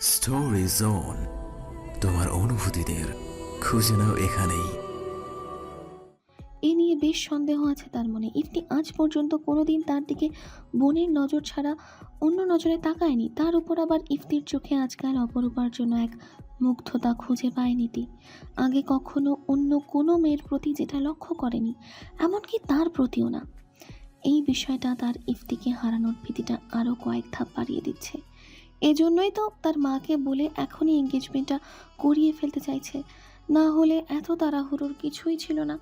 Story zone তোমার অনুভূতিদের খুঁজে নাও এখানেই। এ নিয়ে বেশ সন্দেহ আছে তার মনে। ইফতি আজ পর্যন্ত কোনোদিন তার দিকে বোনের নজর ছাড়া অন্য নজরে তাকায়নি। তার উপর আবার ইফতির চোখে আজকাল অপরূপার জন্য এক মুগ্ধতা খুঁজে পায়নি তি আগে কখনো অন্য কোনো মেয়ের প্রতি যেটা লক্ষ্য করেনি, এমনকি তার প্রতিও না। এই বিষয়টা তার ইফতিকে হারানোর ভীতিটা আরও কয়েক ধাপ বাড়িয়ে দিচ্ছে। এজন্যই তো তার মাকে বলে এখনই এঙ্গেজমেন্টটা করিয়ে ফেলতে চাইছে। না হলে এত তাড়াহুড়োর কিছুই ছিল না।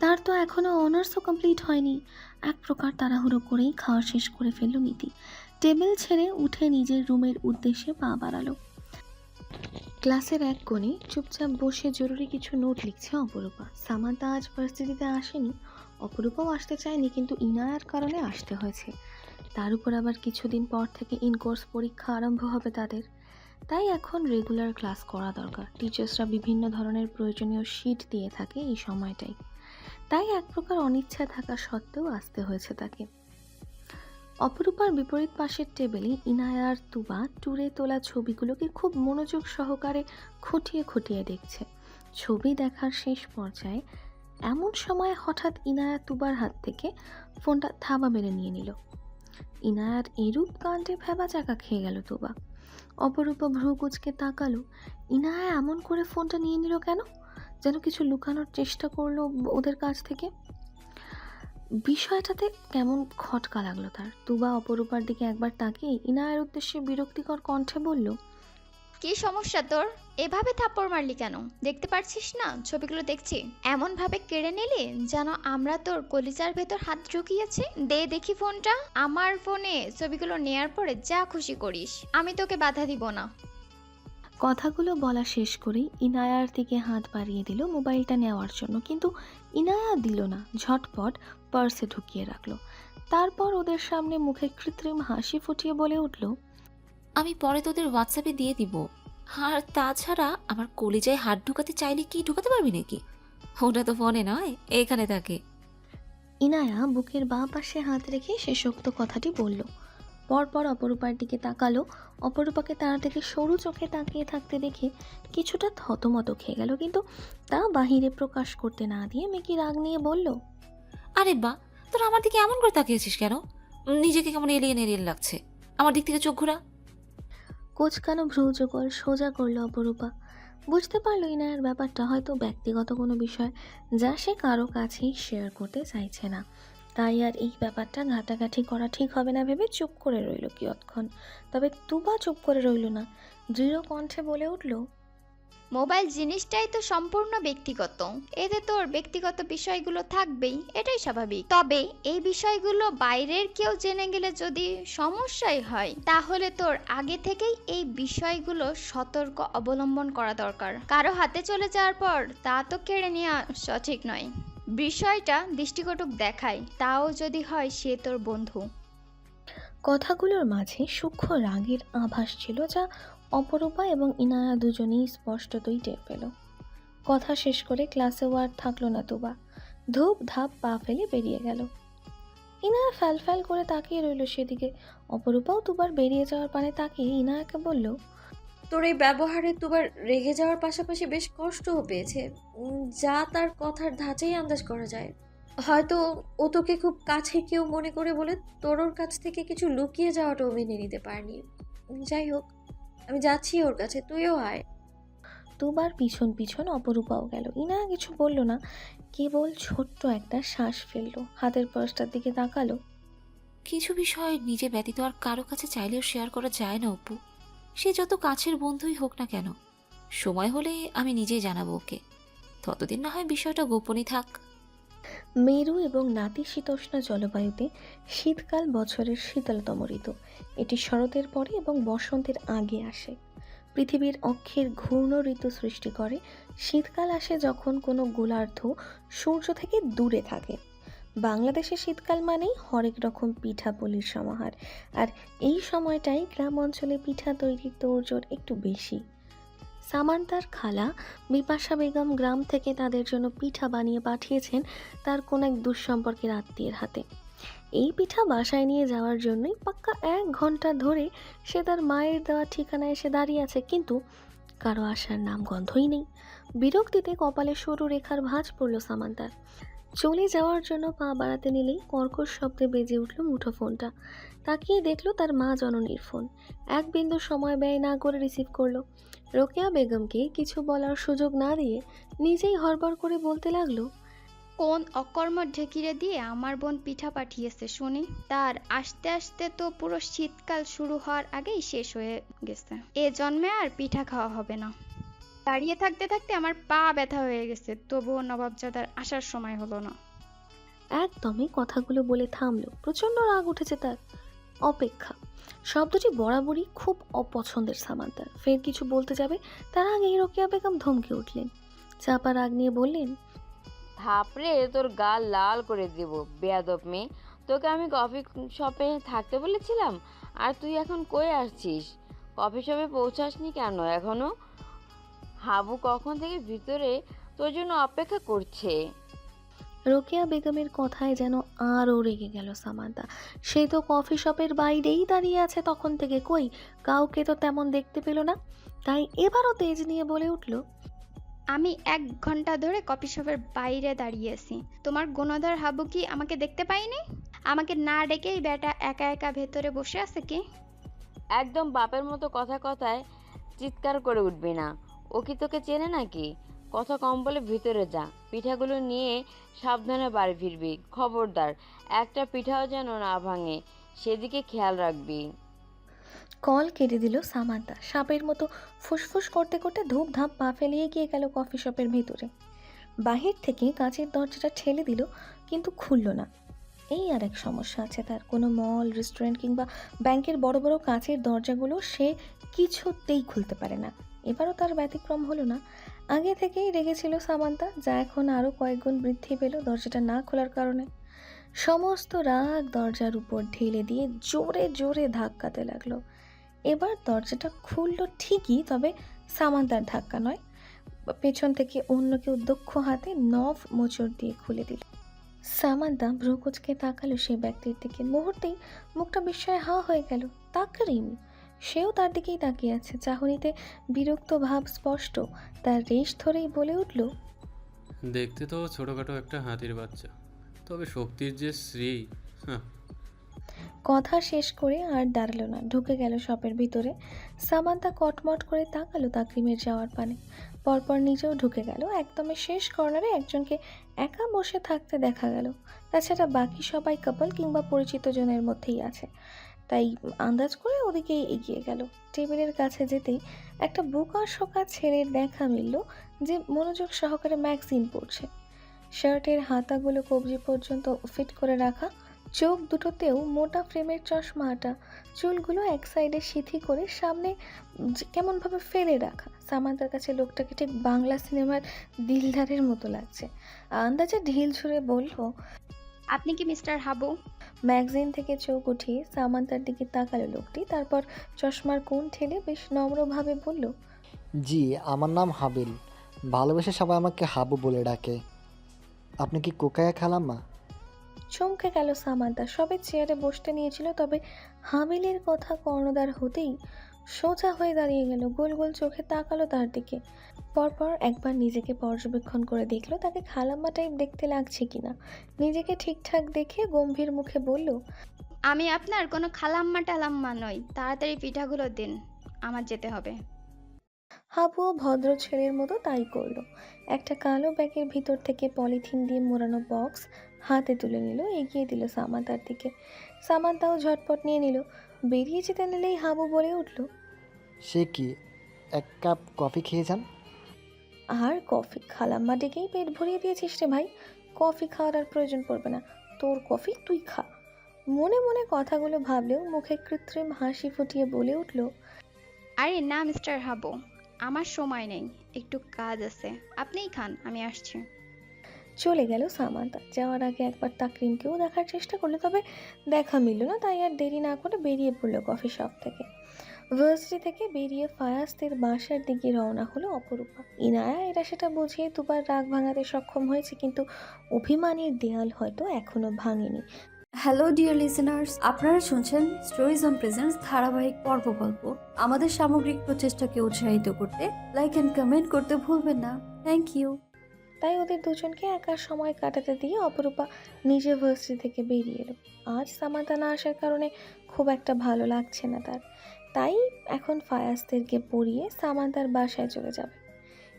তার তো এখনও অনার্সও কমপ্লিট হয়নি। এক প্রকার তাড়াহুড়ো করেই খাওয়া শেষ করে ফেলল নীতি। টেবিল ছেড়ে উঠে নিজের রুমের উদ্দেশ্যে পা বাড়ালো। ক্লাসের এক কোণে চুপচাপ বসে জরুরি কিছু নোট লিখছে অপরূপা। সামান্তা আজ ভার্সিটিতে আসেনি। অপরূপাও আসতে চায়নি, কিন্তু ইনায়ার কারণে আসতে হয়েছে। তার উপর আবার কিছুদিন পর থেকে ইনকোর্স পরীক্ষা আরম্ভ হবে তাদের। তাই এখন রেগুলার ক্লাস করা দরকার। টিচার্সরা বিভিন্ন ধরনের প্রয়োজনীয় শিট দিয়ে থাকে এই সময়টাই তাই এক প্রকার অনিচ্ছা থাকা সত্ত্বেও আসতে হয়েছে তাকে। অপরূপার বিপরীত পাশের টেবিলে ইনায়ার তুবা ট্যুরে তোলা ছবিগুলোকে খুব মনোযোগ সহকারে খুঁটিয়ে খুঁটিয়ে দেখছে। ছবি দেখার শেষ পর্যায়ে এমন সময় হঠাৎ ইনায়া তুবার হাত থেকে ফোনটা থাবা মেরে নিয়ে নিল। ইনায়ার এরূপ কাণ্ডে ভেবা চাকা খেয়ে গেল তোবা। অপরূপা ভ্রু কুচকে তাকালো। ইনায়া এমন করে ফোনটা নিয়ে নিল কেন? যেন কিছু লুকানোর চেষ্টা করল ওদের কাছ থেকে। বিষয়টাতে কেমন খটকা লাগল তার। তুবা অপরূপার দিকে একবার তাকিয়ে ইনায়ের উদ্দেশ্যে বিরক্তিকর কণ্ঠে বলল কি সমস্যা তোর? এভাবে থাপ্পড় মারলি কেন? দেখতে পারছিস না? ছবিগুলো দেখছি। এমন ভাবে কেড়ে নিলি যেন আমরা তোর কলিজার ভেতর হাত ঢুকিয়েছি? দে দেখি ফোনটা। আমার ফোনে ছবিগুলো নেয়ার পরে যা খুশি করিস। আমি তোকে বাধা দিব না। কথাগুলো বলা শেষ করেই ইনায়ার দিকে হাত বাড়িয়ে দিল মোবাইলটা নেওয়ার জন্য। কিন্তু ইনায়া দিল না। ঝটপট পার্সে ঢুকিয়ে রাখল। তারপর ওদের সামনে মুখে কৃত্রিম হাসি ফুটিয়ে বলে উঠল আমি পরে তোদের হোয়াটসঅ্যাপে দিয়ে দিব। আর তাছাড়া আমার কলিজায় হাত ঢুকাতে চাইলে কি ঢুকাতে পারবি নাকি? ওটা তো ফোনে নয় এখানে থাকে। ইনায়া বুকের বাঁ পাশে হাত রেখে শেষোক্ত কথাটি বলল। পরপর অপরূপার দিকে তাকালো। অপরূপাকে তার থেকে সরু চোখে তাকিয়ে থাকতে দেখে কিছুটা থতমত খেয়ে গেল কিন্তু তা বাহিরে প্রকাশ করতে না দিয়ে মেকি রাগ নিয়ে বলল আরে বা তোরা আমার দিকে এমন করে তাকিয়েছিস কেন? নিজেকে কেমন এলিয়েন এলিয়েন লাগছে। আমার দিক থেকে চোখ ঘোরা। কোচকানো ভ্রুযুগল সোজা করল অপরূপা। বুঝতে পারল ইনায়ের ব্যাপারটা, হয়তো ব্যক্তিগত কোনো বিষয় যা সে কারও কাছেই শেয়ার করতে চাইছে না। তাই আর এই ব্যাপারটা ঘাটাঘাটি করা ঠিক হবে না ভেবে চুপ করে রইল কিয়ৎক্ষণ। তবে তুবা চুপ করে রইল না। দৃঢ় কণ্ঠে বলে উঠল মোবাইল জিনিসটাই তো সম্পূর্ণ ব্যক্তিগত। এতে তোর ব্যক্তিগত বিষয়গুলো থাকবেই, এটাই স্বাভাবিক। তবে এই বিষয়গুলো বাইরের কেউ জেনে গেলে যদি সমস্যাই হয়, তাহলে তোর আগে থেকেই এই বিষয়গুলো সতর্ক অবলম্বন করা দরকার। কারও হাতে চলে যাওয়ার পর তা তো কেড়ে নেওয়া সঠিক নয়। বিষয়টা দৃষ্টিকটক দেখায়, তাও যদি হয় সে তোর বন্ধু। কথাগুলোর মাঝে সূক্ষ্ম রাগের আভাস ছিল যা অপরূপা এবং ইনায়া দুজনেই স্পষ্টতই টের পেল। কথা শেষ করে ক্লাসে ওয়ার থাকল না তুবা। ধূপ ধাপ পা ফেলে বেরিয়ে গেল। ইনায়া ফ্যাল ফ্যাল করে তাকিয়ে রইল সেদিকে। অপরূপাও তুবার বেরিয়ে যাওয়ার পানে তাকিয়ে ইনায়াকে বলল, তোর এই ব্যবহারে তোমার রেগে যাওয়ার পাশাপাশি বেশ কষ্টও পেয়েছে। যা তার কথার ধাঁচেই আন্দাজ করা যায়। হয়তো ও তোকে খুব কাছে কেউ মনে করে বলে তোর কাছ থেকে কিছু লুকিয়ে যাওয়াটাও মেনে নিতে পারেনি। যাই হোক আমি যাচ্ছি ওর কাছে তুইও আয়। দুবার পিছন পিছন অপরূপাও গেল। ইনা কিছু বলল না কেবল ছোট্ট একটা শ্বাস ফেলল হাতের পার্সটার দিকে তাকালো। কিছু বিষয় নিজে ব্যতীত আর কারও কাছে চাইলেও শেয়ার করা যায় না অপু। সে যত কাছের বন্ধুই হোক না কেন সময় হলে আমি নিজেই জানাব ওকে। ততদিন না হয় বিষয়টা গোপনই থাক। মেরু এবং নাতিশীতোষ্ণ জলবায়ুতে শীতকাল বছরের শীতলতম ঋতু। এটি শরতের পরে এবং বসন্তের আগে আসে। পৃথিবীর অক্ষের ঘূর্ণ ঋতু সৃষ্টি করে। শীতকাল আসে যখন কোনো গোলার্ধ সূর্য থেকে দূরে থাকে। বাংলাদেশে শীতকাল মানেই হরেক রকম পিঠাপুলির সমাহার। আর এই সময়টাই গ্রাম অঞ্চলে পিঠা তৈরির তোড়জোড় একটু বেশি। সামান্তার খালা বিপাশা বেগম গ্রাম থেকে তাদের জন্য পিঠা বানিয়ে পাঠিয়েছেন তার কোন এক দুঃসম্পর্কের আত্মীয়ের হাতে। এই পিঠা বাসায় নিয়ে যাওয়ার জন্যই পাক্কা এক ঘণ্টা ধরে সে তার মায়ের দেওয়া ঠিকানায় এসে দাঁড়িয়ে আছে, কিন্তু কারও আসার নাম গন্ধই নেই। বিরক্তিতে কপালে সরু রেখার ভাঁজ পড়ল সামান্তার। চলে যাওয়ার জন্য পা বাড়াতে নিলেই কর্কশ শব্দে বেজে উঠল মুঠো ফোনটা। তাকিয়ে দেখল তার মা জননীর ফোন। এক বিন্দু সময় ব্যয় না করে রিসিভ করল। রোকেয়া বেগমকে কিছু বলার সুযোগ না দিয়ে নিজেই হড়বড় করে বলতে লাগল কোন অকর্ম ঢেকিরে দিয়ে আমার বোন পিঠা পাঠিয়েছে শুনি। তার আসতে আসতে তো পুরো শীতকাল শুরু হওয়ার আগেই শেষ হয়ে গেছে। এ জন্মে আর পিঠা খাওয়া হবে না। দাঁড়িয়ে থাকতে থাকতে আমার পা ব্যথা হয়ে গেছে তবুও নবাবজাদার আসার সময় হলো না। একদমই কথাগুলো বলে থামলো প্রচণ্ড রাগ উঠেছে তার। অপেক্ষা শব্দটি বরাবরই খুব অপছন্দের সামান্তার। ফের কিছু বলতে যাবে তার আগেই রোকেয়া বেগম ধমকে উঠলেন। চাপা রাগ নিয়ে বললেন থাপড়ে তোর গাল লাল করে দেব বেয়াদব মেয়ে। তোকে আমি কফি শপে থাকতে বলেছিলাম আর তুই এখন কই আসছিস? কফি শপে পৌঁছাসনি কেন এখনও? হাবু কখন থেকে ভিতরে তোর জন্য অপেক্ষা করছে? রোকেয়া বেগমের কথায় যেন আরও রেগে গেল সামান্তা। সে তো কফি শপের বাইরেই দাঁড়িয়ে আছে তখন থেকে। কই কাউকে তো তেমন দেখতে পেল না। তাই এবারও তেজ নিয়ে বলে উঠল আমি এক ঘণ্টা ধরে কফি শপের বাইরে দাঁড়িয়ে আছি। তোমার গুণধর হাবু কি আমাকে দেখতে পাইনি আমাকে না ডেকেই বেটা একা একা ভেতরে বসে আছে কি? একদম বাপের মতো কথা কথায় চিৎকার করে উঠবি না। ও কি তোকে চেনে নাকি? কথা কম বলে ভিতরে যা। পিঠাগুলো নিয়ে সাবধানে বাড়ি ফিরবি। খবরদার, একটা পিঠাও যেন না ভাঙে, সেদিকে খেয়াল রাখবি। কল কেটে দিল সামান্তা। সাপের মতো ফুসফুস করতে করতে ধূপ ধাপ পা ফেলিয়ে গিয়ে গেল কফি শপের ভেতরে। বাহির থেকে কাঁচের দরজাটা ঠেলে দিল, কিন্তু খুলল না। এই আর এক সমস্যা আছে তার। কোনো মল, রেস্টুরেন্ট কিংবা ব্যাংকের বড় বড় কাঁচের দরজাগুলো সে কিছুতেই খুলতে পারে না। এবারও তার ব্যতিক্রম হলো না। আগে থেকেই রেগেছিল সামান্তা, যা এখন আরও কয়েকগুণ বৃদ্ধি পেল দরজাটা না খোলার কারণে। সমস্ত রাগ দরজার উপর ঢেলে দিয়ে জোরে জোরে ধাক্কাতে লাগল। এবার দরজাটা খুললো ঠিকই, তবে সামান্তার ধাক্কা নয়। পেছন থেকে অন্য কেউ দক্ষ হাতে নভ মোচড় দিয়ে খুলে দিল। সামান্তা ভ্রুকুচকে তাকালো সেই ব্যক্তির দিকে। মুহূর্তেই মুখটা বিস্ময়ে হা হয়ে গেল। তাকরিম সেও তার দিকেই তাকিয়ে আছে। চাহনিতে বিরক্ত ভাব স্পষ্ট। তার রেশ ধরেই বলে উঠল দেখতে তো ছোটোখাটো একটা হাতির বাচ্চা। তবে শক্তির যে শ্রী হ্যাঁ কথা শেষ করে আর দাঁড়াল না। ঢুকে গেল শপের ভিতরে। সামান্তা কটমট করে তাকালো তাকরিমের যাওয়ার পানে। পরপর নিজেও ঢুকে গেল। একদমই শেষ কর্নারে একজনকে একা বসে থাকতে দেখা গেল। তাছাড়া বাকি সবাই কাপল কিংবা পরিচিত জনের মধ্যেই আছে। তাই আন্দাজ করে ওদিকেই এগিয়ে গেল। টেবিলের কাছে যেতেই একটা বোকা শোকা ছেলের দেখা মিলল যে মনোযোগ সহকারে ম্যাগজিন পড়ছে। শার্টের হাতাগুলো কবজি পর্যন্ত ফিট করে রাখা, চোখ দুটোতেও মোটা ফ্রেমের চশমাটা চুলগুলো এক সাইডে সিথি করে সামনে কেমনভাবে ফেলে রাখা। সামান্তার কাছে লোকটাকে ঠিক বাংলা সিনেমার দিলদারের মতো লাগছে। আন্দাজে ঢিল ছুঁড়ে বলল, আপনি কি মিস্টার হাবু? ম্যাগজিন থেকে চোখ উঠিয়ে সামান্তার দিকে তাকালো লোকটি তারপর চশমার কোন ঠেলে বেশ নম্রভাবে বলল জি আমার নাম হাবিল। ভালোবেসে সবাই আমাকে হাবু বলে ডাকে। আপনি কি কোকায়া মা চমকে গেল সামান্তা। সবে চেয়ারে বসতে নিয়েছিল তবে হাবিলের কথা কর্ণদার হতেই সোজা হয়ে দাঁড়িয়ে গেল। গোল গোল চোখে তাকালো তার দিকে। পরপর একবার নিজেকে পর্যবেক্ষণ করে দেখল তাকে খালাম্মা টাইপ দেখতে লাগছে কিনা। নিজেকে ঠিকঠাক দেখে গম্ভীর মুখে বলল আমি আপনার কোনো খালাম্মা টালাম্মা নই। তাড়াতাড়ি পিঠাগুলো দিন। আমার যেতে হবে। হাবুও ভদ্র ছেলের মতো তাই করল। একটা কালো ব্যাগের ভিতর থেকে পলিথিন দিয়ে মোড়ানো বক্স হাতে তুলে নিল। এগিয়ে দিল সামান্তার দিকে। সামান্তাও ঝটপট নিয়ে নিল। বেরিয়ে যেতে নিলেই হাবু বলে উঠল সে কি এক কাপ কফি খেয়ে যান? আর কফি খালাম্মা ডেকেই পেট ভরিয়ে দিয়েছিস রে ভাই। কফি খাওয়ার আর প্রয়োজন পড়বে না তোর কফি তুই খা। মনে মনে কথাগুলো ভাবলেও মুখে কৃত্রিম হাসি ফুটিয়ে বলে উঠল আরে না মিস্টার হাবু আমার সময় নেই একটু কাজ আছে আপনিই খান আমি আসছি। চলে গেল সামান্তা। যাওয়ার আগে একবার তাকরিমকেও দেখার চেষ্টা করল তবে দেখা মিলল না, তাই আর দেরি না করে বেরিয়ে পড়ল কফি শপ থেকে। ভার্সিটি থেকে বেরিয়ে ফায়াস্তের বাসার দিকে রওনা হলো অপরূপা। ইনায়া, এরা সেটা বুঝিয়ে দুবার রাগ ভাঙাতে সক্ষম হয়েছে, কিন্তু অভিমানের দেয়াল হয়তো এখনও ভাঙেনি। হ্যালো ডিয়ার লিসেনার্স আপনারা শুনছেন স্টোরিজ অন প্রেজেন্স ধারাবাহিক পর্ব গল্প। আমাদের সামগ্রিক প্রচেষ্টাকে উৎসাহিত করতে লাইক অ্যান্ড কমেন্ট করতে ভুলবেন না। থ্যাংক ইউ তাই ওদের দুজনকে একা সময় কাটাতে দিয়ে অপরূপা নিজে ভার্সিটি থেকে বেরিয়ে এলো। আজ সামান্তা না আসার কারণে খুব একটা ভালো লাগছে না তার। তাই এখন ফায়াজদেরকে পড়িয়ে সামান্তার বাসায় চলে যাবে।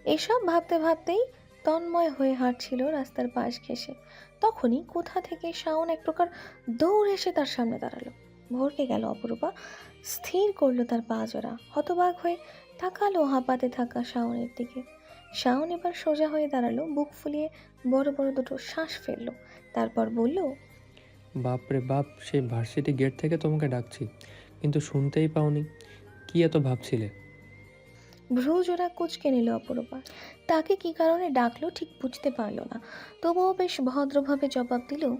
এসব ভাবতে ভাবতেই তন্ময় হয়ে হাঁটছিল রাস্তার পাশ ঘেসে তখনই কোথা থেকে শাওন এক প্রকার দৌড় এসে তার সামনে দাঁড়াল। ভরকে গেল অপরূপা, স্থির করল তার পা জোড়া। হতবাক হয়ে তাকালো হাঁপাতে থাকা শাওনের দিকে। শাওন এবার সোজা হয়ে দাঁড়াল বুক ফুলিয়ে বড় বড় দুটো শ্বাস ফেলল। তারপর বলল বাপরে বাপ সেই ভার্সিটি গেট থেকে তোমাকে ডাকছি কিন্তু শুনতেই পাওনি। কি এত ভাবছিলে? ভ্রু জোড়া কুচকে নিল অপরূপা। তাকে কি কারণে ডাকলো ঠিক বুঝতে পারল না। তবুও বেশ ভদ্রভাবে জবাব দিল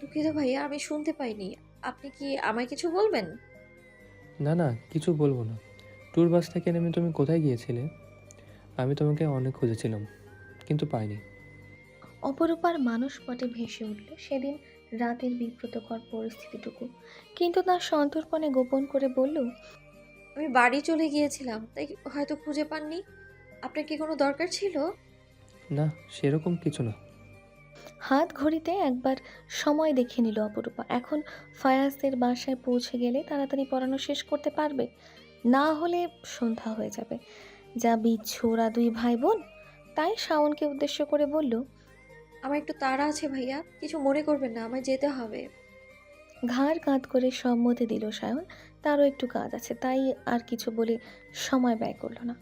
দুঃখিত ভাইয়া আমি শুনতে পাইনি। আপনি কি আমায় কিছু বলবেন? না না কিছু বলব না। ট্যুর বাস থেকে নেমে তুমি কোথায় গিয়েছিলে? আমি তোমাকে অনেক খুঁজেছিলাম কিন্তু পাইনি। অপরূপার মানুষ পটে ভেসে উঠল সেদিন রাতের বিব্রতকর পরিস্থিতিটুকু। কিন্তু তার সন্তর্পণে গোপন করে বলল আমি বাড়ি চলে গিয়েছিলাম তাই হয়তো খুঁজে পাননি। আপনার কি কোনো দরকার ছিল? না সেরকম কিছু না। হাত ঘড়িতে একবার সময় দেখে নিল অপরূপা। এখন ফায়াজদের বাসায় পৌঁছে গেলে তাড়াতাড়ি পড়ানো শেষ করতে পারবে। না হলে সন্ধ্যা হয়ে যাবে। যা বিচ্ছু ওরা দুই ভাই বোন তাই শাওনকে উদ্দেশ্য করে বলল আমার একটু তাড়া আছে ভাইয়া কিছু মনে করবেন না আমায় যেতে হবে। ঘাড় কাঁধ করে সম্মতি দিল সায়ন তারও একটু কাজ আছে তাই আর কিছু বলে সময় ব্যয় করল না।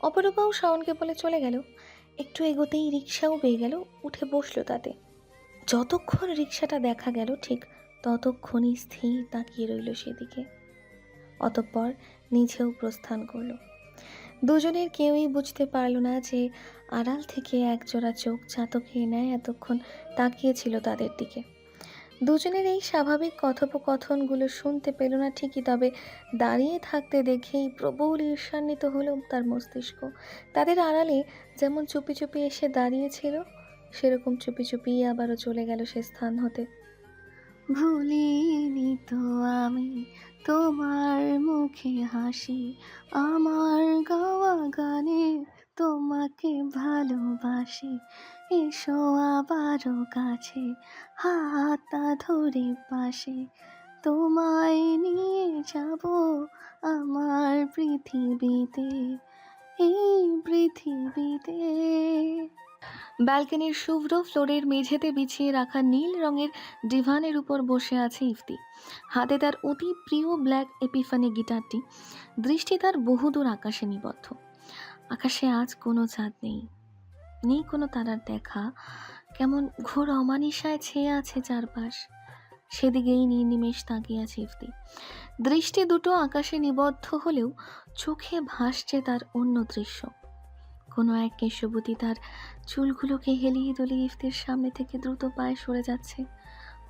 অপরূপাও শাওনকে বলে চলে গেল একটু এগোতেই রিক্সাও পেয়ে গেল উঠে বসল তাতে। যতক্ষণ রিক্সাটা দেখা গেল ঠিক ততক্ষণই স্থির তাকিয়ে রইল সেদিকে। অতঃপর নিজেও প্রস্থান করল। দুজনের কেউই বুঝতে পারল না যে আড়াল থেকে একজোড়া চোখ চাতকে নেয় এতক্ষণ তাকিয়েছিল তাদের দিকে। দুজনের এই স্বাভাবিক কথোপকথনগুলো শুনতে পেল না ঠিকই, তবে দাঁড়িয়ে থাকতে দেখেই প্রবল ঈর্ষান্বিত হলো তার মস্তিষ্ক। তাদের আড়ালে যেমন চুপি চুপি এসে দাঁড়িয়েছিল, সেরকম চুপি চুপি আবারও চলে গেল সে স্থান হতে। ভুলিনি তো আমি তোমার মুখে হাসি, আমার গাওয়া গানে তোমাকে ভালোবাসি। এসো আবারও কাছে হাতটা ধরে পাশে। তোমায় নিয়ে যাব আমার পৃথিবীতে, এই পৃথিবীতে। ব্যালকনির শুভ্র ফ্লোরের মেঝেতে বিছিয়ে রাখা নীল রঙের ডিভানের উপর বসে আছে ইফতি। হাতে তার অতি প্রিয় ব্ল্যাক এপিফানি গিটারটি। দৃষ্টি তার বহুদূর আকাশে নিবদ্ধ। আকাশে আজ কোনো চাঁদ নেই। নেই কোনো তারার দেখা। কেমন ঘোর অমানিসায় ছেয়ে আছে চারপাশ। সেদিকেই নির্নিমেষ তাকিয়ে আছে ইফতি। দৃষ্টি দুটো আকাশে নিবদ্ধ হলেও চোখে ভাসছে তার অন্য দৃশ্য। কোনো এক কেশবতী তার চুলগুলোকে হেলিয়ে দলিয়ে ইফতির সামনে থেকে দ্রুত পায়ে সরে যাচ্ছে।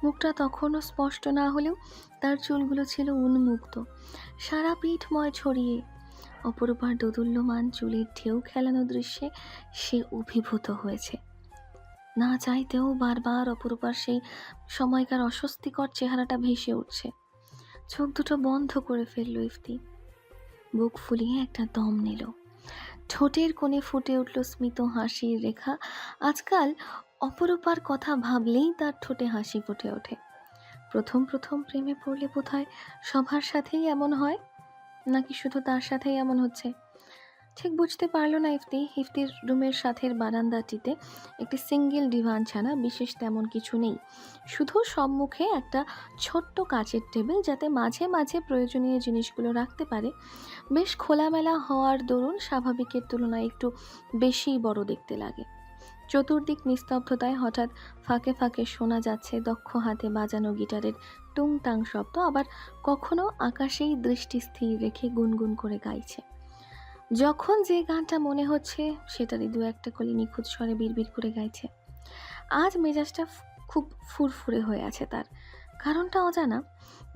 মুখটা তখনও স্পষ্ট না হলেও তার চুলগুলো ছিল উন্মুক্ত। সারা পিঠময় ছড়িয়ে অপরূপার দোদুল্যমান চুলের ঢেউ খেলানো দৃশ্যে সে অভিভূত হয়েছে। না চাইতেও বারবার অপরূপার সেই সময়কার অস্বস্তিকর চেহারাটা ভেসে উঠছে। চোখ দুটো বন্ধ করে ফেলল ইফতি। বুক ফুলিয়ে একটা দম নিল। ঠোঁটের কোণে ফুটে উঠল স্মিত হাসির রেখা। আজকাল অপরূপার কথা ভাবলেই তার ঠোঁটে হাসি ফুটে ওঠে। প্রথম প্রথম প্রেমে পড়লে বোধহয় সবার সাথেই এমন হয়? নাকি শুধু তার সাথেই এমন হচ্ছে? ঠিক বুঝতে পারল না ইফতি। ইফতির রুমের সাথের বারান্দাটিতে একটি সিঙ্গেল ডিভান ছাড়া বিশেষ তেমন কিছু নেই। শুধু সম্মুখে একটা ছোট্ট কাচের টেবিল যাতে মাঝে মাঝে প্রয়োজনীয় জিনিসগুলো রাখতে পারে। বেশ খোলামেলা হওয়ার দরুন স্বাভাবিকের তুলনায় একটু বেশিই বড় দেখতে লাগে। চতুর্দিক নিস্তব্ধতায় হঠাৎ ফাঁকে ফাঁকে শোনা যাচ্ছে দক্ষ হাতে বাজানো গিটারের টুংটাং শব্দ, আবার কখনো আকাশেই দৃষ্টি স্থির রেখে গুনগুন করে গাইছে। যখন যে গানটা মনে হচ্ছে সেটারই দু একটা কলি নিখুঁত স্বরে বিড়বিড় করে গাইছে। আজ মেজাজটা খুব ফুরফুরে হয়ে আছে তার। কারণটা অজানা।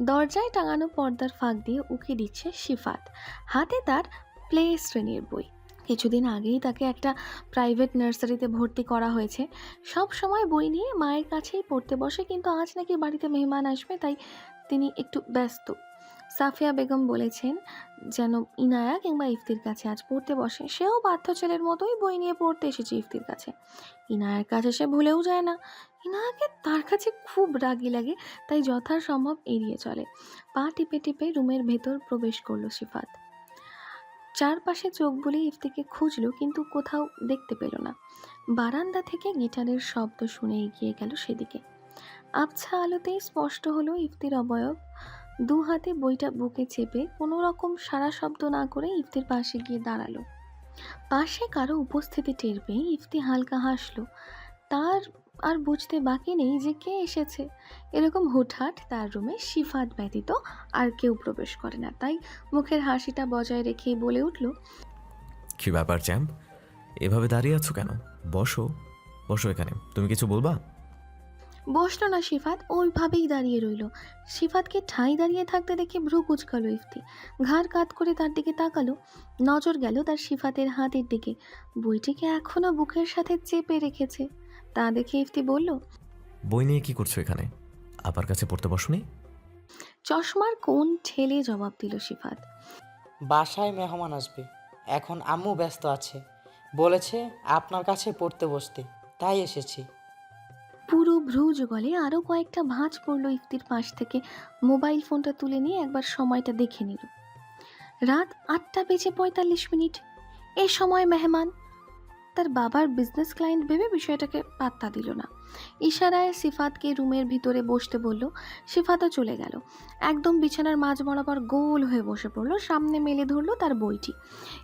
দরজায় টাঙানো পর্দার ফাঁক দিয়ে উকি দিচ্ছে শিফাত। হাতে তার প্লে শ্রেণির বই। কিছুদিন আগেই তাকে একটা প্রাইভেট নার্সারিতে ভর্তি করা হয়েছে। সব সময় বই নিয়ে মায়ের কাছেই পড়তে বসে, কিন্তু আজ নাকি বাড়িতে মেহমান আসবে, তাই তিনি একটু ব্যস্ত। সাফিয়া বেগম বলেছেন, যেন ইনায়া কিংবা ইফতির কাছে আজ পড়তে বসে, সেও বাধ্য ছেলের মতোই বই নিয়ে পড়তে এসেছে ইফতির কাছে। ইনায়ার কাছে সে ভুলেও যায় না। ইনায়াকে তার কাছে খুব রাগি লাগে, তাই যথাসম্ভব এড়িয়ে চলে। পা টিপে টিপে রুমের ভেতর প্রবেশ করল সিফাত। চারপাশে চোখ বলে ইফতিকে খুঁজলো, কিন্তু কোথাও দেখতে পেল না। বারান্দা থেকে গিটারের শব্দ শুনে এগিয়ে গেল সেদিকে। আবছা আলোতেই স্পষ্ট হলো ইফতির অবয়ব। দু হাতে বইটা বুকে চেপে কোনো রকম সারা শব্দ না করে ইফতির পাশে গিয়ে দাঁড়াল। পাশে কারও উপস্থিতি টের পেয়ে ইফতি হালকা হাসলো। তার আর বুঝতে বাকি নেই যে কে এসেছে। এরকম হুটহাট তার রুমে শিফাত ব্যতীত আর কেউ প্রবেশ করে না। তাই মুখের হাসিটা বজায় রেখেই বলে উঠল, কি ব্যাপার চ্যাম্প? এভাবে দাঁড়িয়ে আছো কেন? বসো বসো এখানে। তুমি কিছু বলবা? বসল না শিফাত ওইভাবেই দাঁড়িয়ে রইল। শিফাতকে ঠাঁই দাঁড়িয়ে থাকতে দেখে ভ্রু কুচকালো ইফতি। ঘাড় কাত করে তার দিকে তাকালো নজর গেল তার শিফাতের হাতের দিকে। বইটিকে এখনও বুকের সাথে চেপে রেখেছে। তা দেখে ইফতি বলল বই নিয়ে কি করছ এখানে? আপার কাছে পড়তে বসনি? চশমার কোন ঠেলে জবাব দিল শিফাত। বাসায় মেহমান আসবে। এখন আম্মু ব্যস্ত আছে। বলেছে আপনার কাছে পড়তে বসতে। তাই এসেছি। পুরো ভ্রু যুগলে আরও কয়েকটা ভাঁজ পড়ল ইফতির পাশ থেকে। মোবাইল ফোনটা তুলে নিয়ে একবার সময়টা দেখে নিল। রাত আটটা বেজে পঁয়তাল্লিশ মিনিট। এ সময়, মেহমান। তার বাবার বিজনেস ক্লায়েন্ট ভেবে বিষয়টাকে পাত্তা দিল না। ইশারায় সিফাতকে রুমের ভিতরে বসতে বলল, সিফাতও চলে গেল। একদম বিছানার মাঝ বরাবর গোল হয়ে বসে পড়ল, সামনে মেলে ধরলো তার বইটি।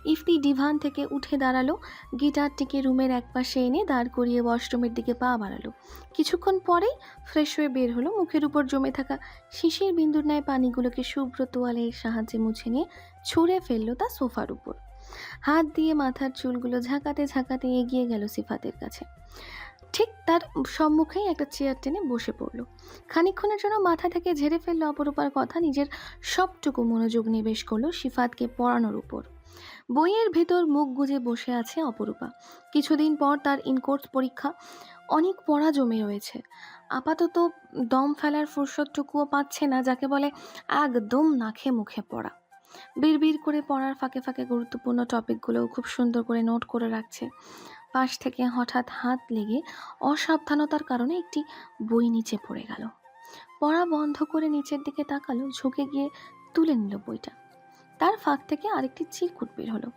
ইফতি ডিভান থেকে উঠে দাঁড়াল, গিটারটিকে রুমের একপাশে এনে দাঁড় করিয়ে ওয়াশরুমের দিকে পা বাড়ালো। কিছুক্ষণ পরেই ফ্রেশ হয়ে বের হলো, মুখের উপর জমে থাকা শিশির বিন্দুর ন্যায় পানিগুলোকে শুভ্র তোয়ালের সাহায্যে মুছে নিয়ে ছুঁড়ে ফেলল তা সোফার উপর। হাত দিয়ে মাথার চুলগুলো ঝাঁকাতে ঝাঁকাতে এগিয়ে গেল সিফাতের কাছে। ঠিক তার সম্মুখেই একটা চেয়ার টেনে বসে পড়ল। খানিকক্ষণের জন্য মাথা থেকে ঝেড়ে ফেলল অপরূপার কথা, নিজের সবটুকু মনোযোগ নিবেশ করল সিফাতকে পড়ানোর উপর। বইয়ের ভেতর মুখ গুজে বসে আছে অপরূপা। কিছুদিন পর তার ইনকোর্স পরীক্ষা। অনেক পড়া জমে রয়েছে। আপাতত দম ফেলার ফুরসতটুকুও পাচ্ছে না, যাকে বলে একদম নাখে মুখে পড়া। বিড়বিড় করে পড়ার ফাঁকে ফাঁকে গুরুত্বপূর্ণ টপিকগুলোও খুব সুন্দর করে নোট করে রাখছে। পাশ থেকে হঠাৎ হাত লেগে অসাবধানতার কারণে একটি বই নিচে পড়ে গেল। পড়া বন্ধ করে নিচের দিকে তাকালো, ঝুঁকে গিয়ে তুলে নিল বইটা। তার ফাঁক থেকে আরেকটি চিরকুট বের হলো।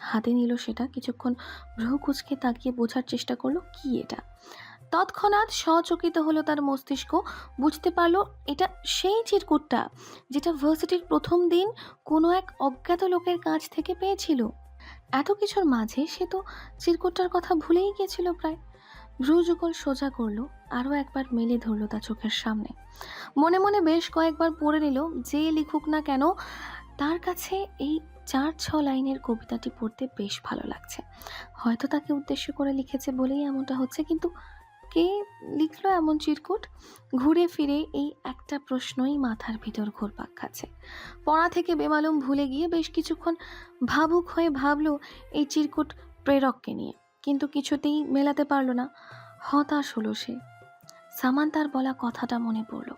হাতে নিল সেটা, কিছুক্ষণ ভ্রু কুচকে তাকিয়ে বোঝার চেষ্টা করল, কি এটা? তৎক্ষণাৎ সচকিত হলো তার মস্তিষ্ক। বুঝতে পারল এটা সেই চিরকুটটা যেটা ভার্সিটির প্রথম দিন কোনো এক অজ্ঞাত লোকের কাছ থেকে পেয়েছিল। এত কিছুর মাঝে সে তো চিরকুটটার কথা ভুলেই গিয়েছিল প্রায়। ভ্রু যুগল সোজা করল, আরও একবার মেলে ধরলো তার চোখের সামনে। মনে মনে বেশ কয়েকবার পড়ে নিল, যে লিখুক না কেন, তার কাছে এই চার ছ লাইনের কবিতাটি পড়তে বেশ ভালো লাগছে। হয়তো তাকে উদ্দেশ্য করে লিখেছে বলেই এমনটা হচ্ছে, কিন্তু কে লিখলো এমন চিরকুট? ঘুরে ফিরে এই একটা প্রশ্নই মাথার ভিতর ঘুরপাক খাচ্ছে। পড়া থেকে বেমালুম ভুলে গিয়ে বেশ কিছুক্ষণ ভাবুক হয়ে ভাবলো এই চিরকুট প্রেরককে নিয়ে, কিন্তু কিছুতেই মেলাতে পারল না। হতাশ হলো সে। সামান্তার বলা কথাটা মনে পড়ল।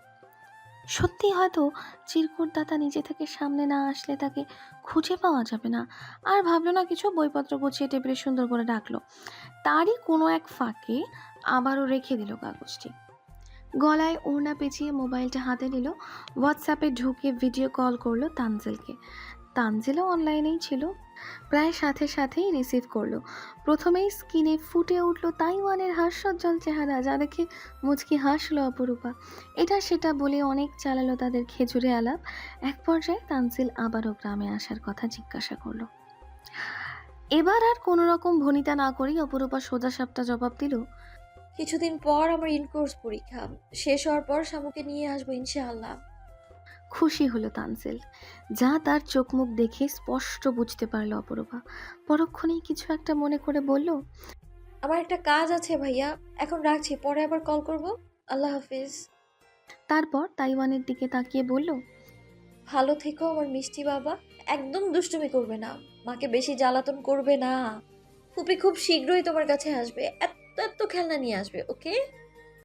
সত্যি হয়তো চিরকুটদাতা নিজে থেকে সামনে না আসলে তাকে খুঁজে পাওয়া যাবে না। আর ভাবলো না কিছু, বইপত্র গুছিয়ে টেবিলে সুন্দর করে রাখল। তারই কোনো এক ফাঁকে আবারও রেখে দিল কাগজটি। গলায় ওড়না পেঁচিয়ে মোবাইলটা হাতে নিল। হোয়াটসঅ্যাপে ঢুকে ভিডিও কল করল তানজিলকে। তানজিলও অনলাইনেই ছিল। প্রায় সাথে সাথেই রিসিভ করল। প্রথমেই স্কিনে ফুটে উঠল তাইওয়ানের হাস্যোজ্জ্বল চেহারা, যা দেখে মুচকি হাসলো অপরূপা। এটা সেটা বলে অনেক চালালো তাদের খেজুরে আলাপ। এক পর্যায়ে তানসিল আবারও গ্রামে আসার কথা জিজ্ঞাসা করল। এবার আর কোনো রকম ভনিতা না করেই অপরূপা সোজা সাপটা জবাব দিল, কিছুদিন পর আমার ইনকোর্স পরীক্ষা। শেষ হওয়ার পর শামুকে নিয়ে আসব ইনশাআল্লাহ। খুশি হলো তানজিল যা তার চোখ মুখ দেখে স্পষ্ট বুঝতে পারল অপরূপা। পরক্ষণেই কিছু একটা মনে করে বলল আমার একটা কাজ আছে ভাইয়া এখন রাখছি পরে আবার কল করব। আল্লাহ হাফিজ। তারপর তাইওয়ানের দিকে তাকিয়ে বলল ভালো থেকো আমার মিষ্টি বাবা একদম দুষ্টুমি করবে না মাকে বেশি জ্বালাতন করবে না। ফুপি খুব শীঘ্রই তোমার কাছে আসবে এত এত খেলনা নিয়ে আসবে ওকে?